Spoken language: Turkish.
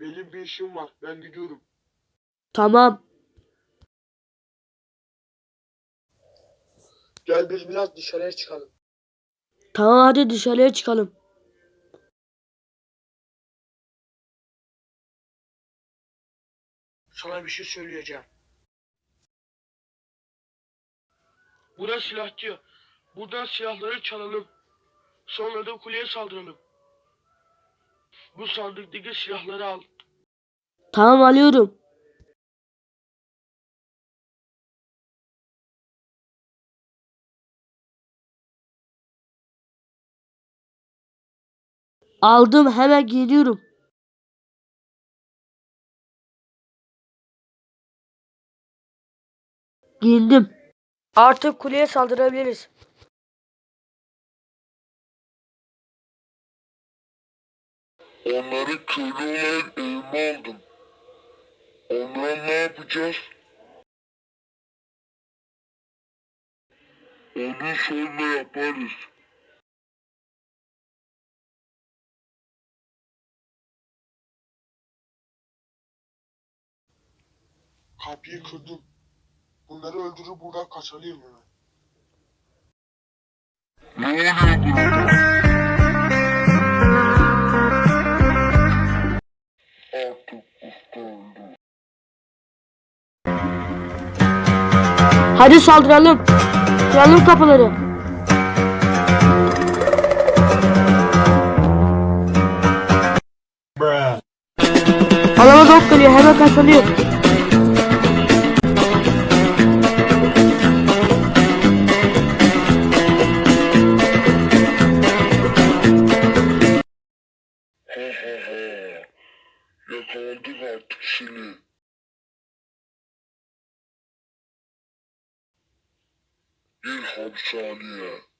Benim bir işim var. Ben gidiyorum. Tamam. Gel biz biraz dışarıya çıkalım. Tamam hadi dışarıya çıkalım. Sana bir şey söyleyeceğim. Burası silahçı. Buradan silahları çalalım. Sonra da kuleye saldıralım. Bu sandıktaki silahları al. Tamam alıyorum. Aldım hemen geliyorum. Giyindim. Artık kuleye saldırabiliriz. Onları köylü olarak evime aldım. Onlara ne yapacağız? Onu sonra yaparız. Kapıyı kırdım. Bunları öldürüp buradan kaçalım hemen. Ne oluyor Hadi saldıralım. Kıralım kapıları. Alama dok geliyor hemen kaçmalıyor. Ha ha ha. Yakaladık artık seni. Bir hapishaneye.